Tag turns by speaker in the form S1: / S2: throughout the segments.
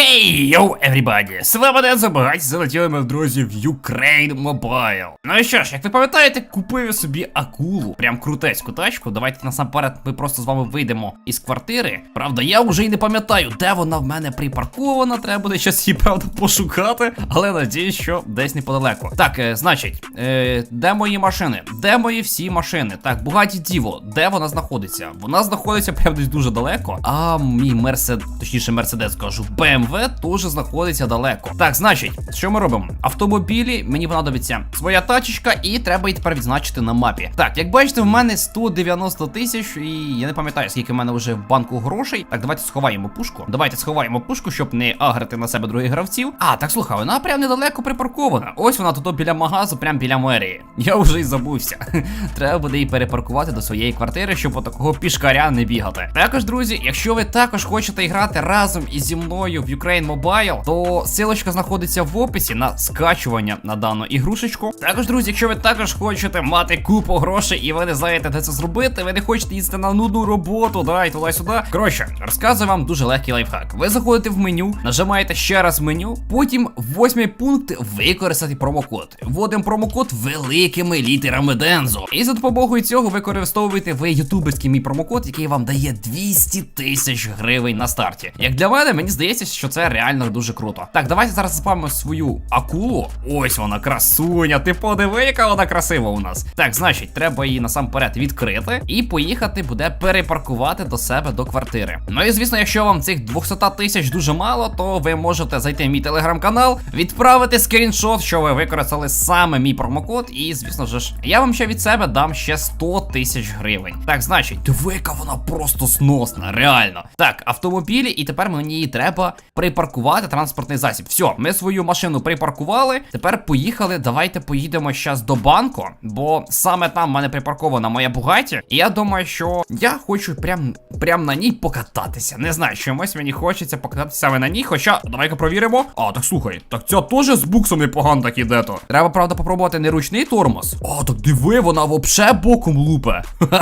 S1: Хей, йоу, everybody! З вами Дензо, багаті залетіли ми друзі в Ukraine Mobile. Ну і що ж, як ви пам'ятаєте, купив я собі акулу. Прям крутецьку тачку. Давайте насамперед ми просто з вами вийдемо із квартири. Правда, я вже й не пам'ятаю, де вона в мене припаркована. Треба буде щас її, правда, пошукати. Але надіюсь, що десь неподалеку. Так, е, значить, е, де мої машини? Де мої всі машини? Так, Бугаті Діво, де вона знаходиться? Вона знаходиться прям десь дуже далеко. А мій мерсед, точніше, мерседес кажу, BMW теж знаходиться далеко. Так, значить, що ми робимо? Автомобілі, мені понадобиться своя тачечка, і треба її тепер на мапі. Так, як бачите, в мене 190 тисяч, і я не пам'ятаю, скільки в мене вже в банку грошей. Так, давайте сховаємо пушку. Давайте сховаємо пушку, щоб не агрити на себе других гравців. А, так слухай, вона прям недалеко припаркована. Ось вона тут біля магазу, прям біля мерії. Я вже й забувся. Треба буде її перепаркувати до своєї квартири, щоб от такого пішкаря не бігати. Також, друзі, якщо ви також хочете грати разом із зі мною в Ukraine Mobile, то силочка знаходиться в описі на скачування на дану ігрушечку. Також, друзі, якщо ви також хочете мати купу грошей і ви не знаєте, де це зробити, ви не хочете їздити на нудну роботу, да, і туди-сюди. Коротше, розказую вам дуже легкий лайфхак. Ви заходите в меню, нажимаєте ще раз меню, потім восьмий пункт використати промокод. Вводимо промокод великими літерами Дензо. І за допомогою цього використовуєте ви ютуберський мій промокод, який вам дає 200 тисяч гривень на старті. Як для мене, мені здається, що це реально дуже круто. Так, давайте зараз запам'ятаємо свою акулу. Ось вона, красуня. Ти подиви, яка вона красива у нас. Так, значить, треба її насамперед відкрити і поїхати буде перепаркувати до себе до квартири. Ну і звісно, якщо вам цих 200 тисяч дуже мало, то ви можете зайти в мій телеграм-канал, відправити скріншот, що ви використали саме мій промокод. І, звісно ж, я вам ще від себе дам ще 100 тисяч гривень. Так, значить, дивика вона просто сносна, реально. Так, автомобілі, і тепер мені її треба припаркувати транспортний засіб. Все, ми свою машину припаркували. Тепер поїхали. Давайте поїдемо зараз до банку, бо саме там в мене припаркована моя Бугаті. І я думаю, що я хочу прям, прям на ній покататися. Не знаю, чомусь мені хочеться покататися саме на ній. Хоча, давай-ка провіримо. А, так слухай, так ця теж з буксом непогано так іде то. Треба, правда, попробувати не ручний тормоз. О, так диви, вона вообще боком лупе.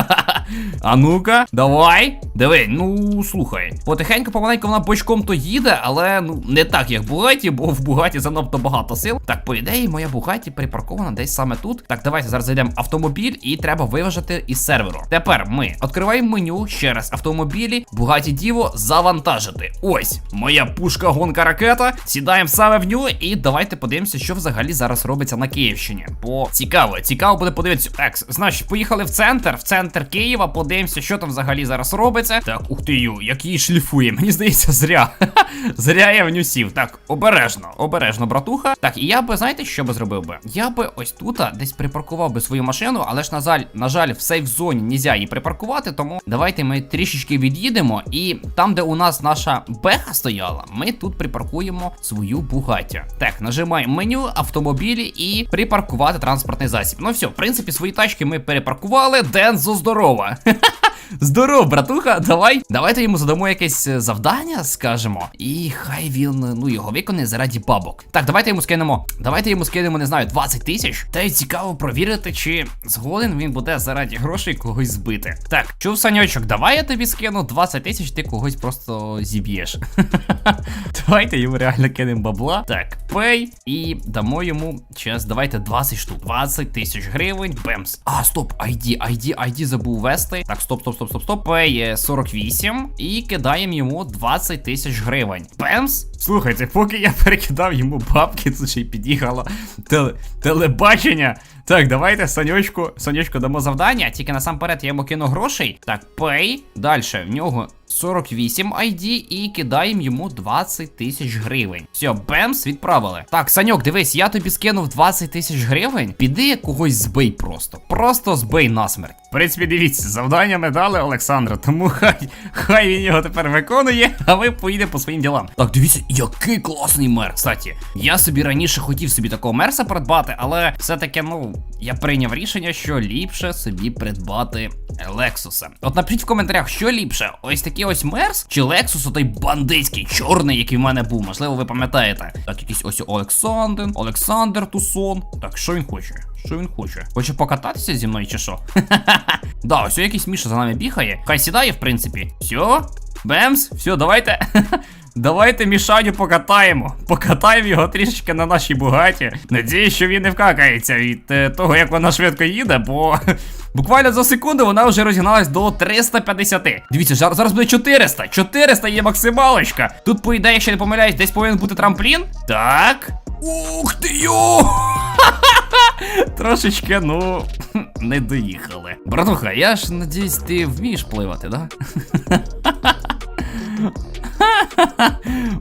S1: А ну-ка, давай. Диви, ну слухай. Потихеньку, помаленьку вона бочком то їде, але ну не так, як Бугаті, бо в Бугаті занадто багато сил. Так, по ідеї, моя Бугаті припаркована десь саме тут. Так, давайте зараз зайдемо автомобіль і треба виважити із серверу. Тепер ми відкриваємо меню ще раз автомобілі, Бугаті Діво завантажити. Ось моя пушка гонка ракета. Сідаємо саме в нього і давайте подивимося, що взагалі зараз робиться на Київщині. Бо цікаво, цікаво буде подивитися. Так, значить, поїхали в центр, в центр Києва. Подивимося, що там взагалі зараз робиться. Так, ух ти ю, як її шліфує. Мені здається, зря. зря я в ню сів. Так, обережно, обережно, братуха. Так, і я би, знаєте, що би зробив би? Я би ось тут десь припаркував би свою машину, але ж, на жаль, на жаль, в сейф зоні нельзя її припаркувати, тому давайте ми трішечки від'їдемо. І там, де у нас наша беха стояла, ми тут припаркуємо свою Бугаті. Так, нажимаємо меню, автомобілі і припаркувати транспортний засіб. Ну все, в принципі, свої тачки ми перепаркували. Дензо здорова. Здоров, братуха, давай. Давайте йому задамо якесь е, завдання, скажемо. І хай він ну його виконає заради бабок. Так, давайте йому скинемо. Давайте йому скинемо, не знаю, 20 тисяч. Та й цікаво провірити, чи згоден він буде заради грошей когось збити. Так, чув саньочок, давай я тобі скину 20 тисяч, ти когось просто зіб'єш. Давайте йому реально кинемо бабла. Так, пей. І дамо йому час. Давайте 20 штук. 20 тисяч гривень. Бемс. А, стоп, ID, ID, ID забув вести. Так, стоп, стоп, стоп, стоп, стоп. Пей 48. І кидаємо йому 20 тисяч гривень. Бемс. Слухайте, поки я перекидав йому бабки, тут ще й під'їхало теле... телебачення. Так, давайте Санечку, Санечку дамо завдання, тільки насамперед я йому кину грошей. Так, пей. Далі в нього 48 ID і кидаємо йому 20 тисяч гривень. Все, бемс, відправили. Так, Саньок, дивись, я тобі скинув 20 тисяч гривень. Піди когось збий просто. Просто збий насмерть. В принципі, дивіться, завдання ми дали Олександру, тому хай хай він його тепер виконує, а ви поїдете по своїм ділам. Так, дивіться, який класний мер. Кстати, я собі раніше хотів собі такого мерса придбати, але все-таки, ну, я прийняв рішення, що ліпше собі придбати Лексуса. От напишіть в коментарях, що ліпше, ось такий ось мерс чи Лексус, отой бандитський, чорний, який в мене був. Можливо, ви пам'ятаєте. Так, якийсь ось Олександр, Олександр Тусон. Так, що він хоче? Що він хоче? Хоче покататися зі мною чи що? Да, ось якийсь Міша за нами бігає. Хай сідає, в принципі. Все, Бемс, все, давайте. Давайте Мішаню покатаємо. Покатаємо його трішечки на нашій бугаті. Надіюсь, що він не вкакається від е, того, як вона швидко їде, бо буквально за секунду вона вже розігналась до 350. Дивіться, зараз буде 400. 400 є максималочка. Тут, по ідеї, якщо не помиляюсь, десь повинен бути трамплін. Так. Ух ти йо! Трошечки, ну, не доїхали. Братуха, я ж надіюсь, ти вмієш пливати, да?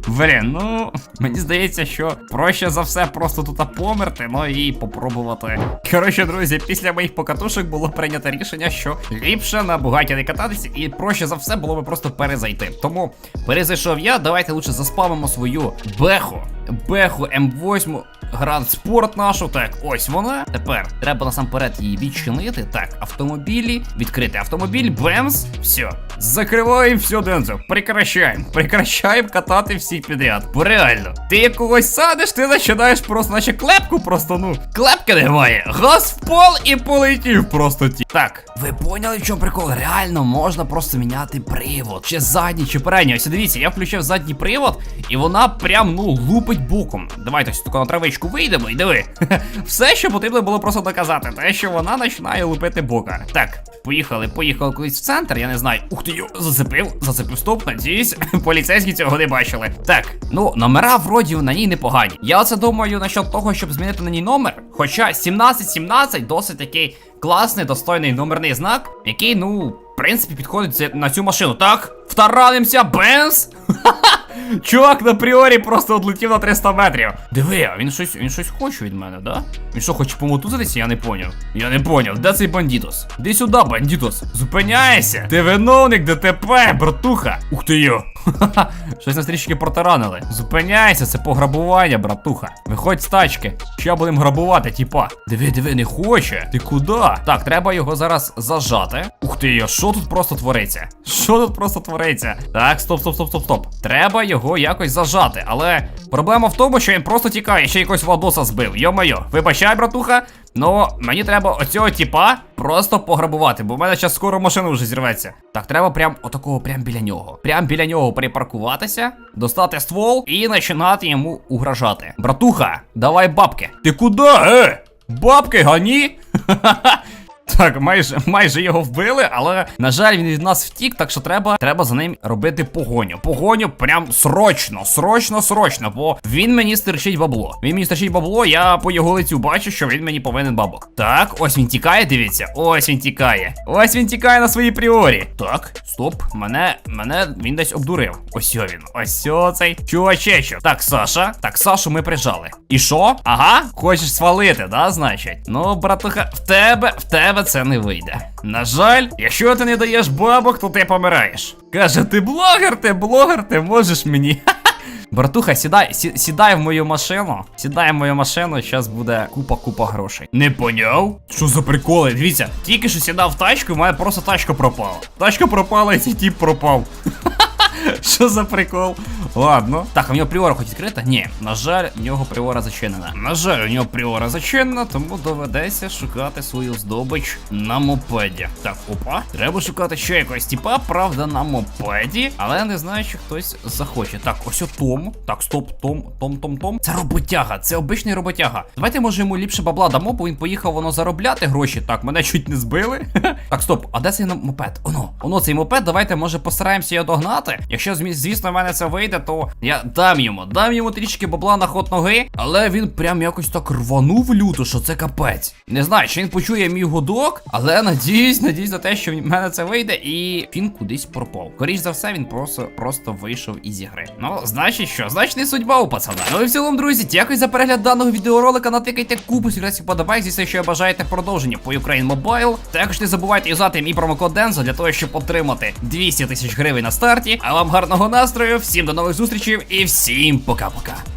S1: Блін, ну мені здається, що проще за все просто тут померти, ну і попробувати. Коротше, друзі, після моїх покатушок було прийнято рішення, що ліпше на бугаті не кататися, і проще за все було би просто перезайти. Тому перезайшов я, давайте лучше заспавимо свою беху. Беху М8 Гранд Спорт нашу. Так, ось вона. Тепер треба насамперед її відчинити. Так, автомобілі, відкрити автомобіль, бемс. Все. Закриваємо все, Дензо. Прекращаємо. Прекращаємо катати всіх підряд. Бо реально, ти когось садиш, ти починаєш просто, наче клепку, просто ну. Клепки немає. Газ в пол і полетів просто ті. Так, ви поняли, в чому прикол? Реально можна просто міняти привод. Чи задній, чи передній. Ось дивіться, я включив задній привод, і вона прям ну лупить боком. Давайте ось тако на травичку вийдемо і диви. Все, що потрібно було просто доказати, те, що вона починає лупити бока. Так, поїхали, поїхали кудись в центр, я не знаю. Ух ти йо, зацепив, зацепив стоп, надіюсь, поліцейські цього не бачили. Так, ну номера вроді на ній непогані. Я оце думаю насчет того, щоб змінити на ній номер. Хоча 1717 досить такий класний, достойний номерний знак, який, ну, в принципі, підходить на цю машину. Так, втаранимося, бенз! Чувак на пріорі просто отлетів на 300 метрів. Диви, а він щось, він щось хоче від мене, да? Він що, хоче помотузитися? Я не поняв. Я не поняв. Де цей бандітос? Де сюди, бандітос. Зупиняйся. Ти виновник ДТП, братуха. Ух ти йо. Ха-ха. Щось нас трішки протаранили. Зупиняйся, це пограбування, братуха. Виходь з тачки. Ще будемо грабувати, тіпа. Диви, диви, не хоче. Ти куди? Так, треба його зараз зажати. Ух ти що тут просто твориться? Що тут просто твориться? Так, стоп, стоп, стоп, стоп, стоп. Треба його якось зажати, але проблема в тому, що він просто тікає, ще якось Владоса збив. Йо-моє, вибачай, братуха. Ну, мені треба оцього тіпа просто пограбувати, бо в мене зараз скоро машина вже зірветься. Так, треба прям отакого, прям біля нього. Прям біля нього припаркуватися, достати ствол і починати йому угрожати. Братуха, давай бабки. Ти куди? Е? Бабки гані? Так, майже майже його вбили, але на жаль, він від нас втік, так що треба треба за ним робити погоню. Погоню прям срочно, срочно, срочно, бо він мені стирчить бабло. Він мені стирчить бабло, я по його лицю бачу, що він мені повинен бабок. Так, ось він тікає, дивіться. Ось він тікає. Ось він тікає на своїй пріорі. Так, стоп, мене, мене він десь обдурив. Ось він. Ось цей чувачечок. Так, Саша. Так, Сашу ми прижали. І що? Ага, хочеш свалити, да, значить? Ну, братуха, в тебе, в тебе це не вийде. На жаль, якщо ти не даєш бабок, то ти помираєш. Каже, ти блогер, ти блогер, ти можеш мені. Братуха, сідай, сі, сідай в мою машину. Сідай в мою машину, зараз буде купа-купа грошей. Не поняв? Що за приколи? Дивіться, тільки що сідав в тачку, і в мене просто тачка пропала. Тачка пропала, і цей тіп пропав. Що за прикол? Ладно. Так, а в нього пріора хоч відкрита? Ні, на жаль, в нього пріора зачинена. На жаль, у нього пріора зачинена, тому доведеться шукати свою здобич на мопеді. Так, опа, треба шукати ще якогось типа, правда, на мопеді, але я не знаю, чи хтось захоче. Так, ось о Том. Так, стоп, Том, Том, Том, Том. Це роботяга, це обичний роботяга. Давайте, може, йому ліпше бабла дамо, бо він поїхав воно заробляти гроші. Так, мене чуть не збили. так, стоп, а де цей мопед? Оно, оно цей мопед, давайте, може, постараємося його догнати. Якщо, звісно, в мене це вийде, то я дам йому, дам йому трішки бабла на ход ноги, але він прям якось так рванув люто, що це капець. Не знаю, чи він почує мій гудок, але надіюсь, надіюсь на те, що в мене це вийде, і він кудись пропав. Скоріш за все, він просто просто вийшов із ігри. Ну, значить що? Значить, не судьба у пацана. Ну і в цілому, друзі, дякую за перегляд даного відеоролика. Натикайте купу секретів подобайк, звісно, якщо бажаєте продовження по Ukraine Mobile. Також не забувайте юзати мій промокод Дензо для того, щоб отримати 200 тисяч гривень на старті. А вам гарного настрою, всім до нових зустрічей і всім пока-пока.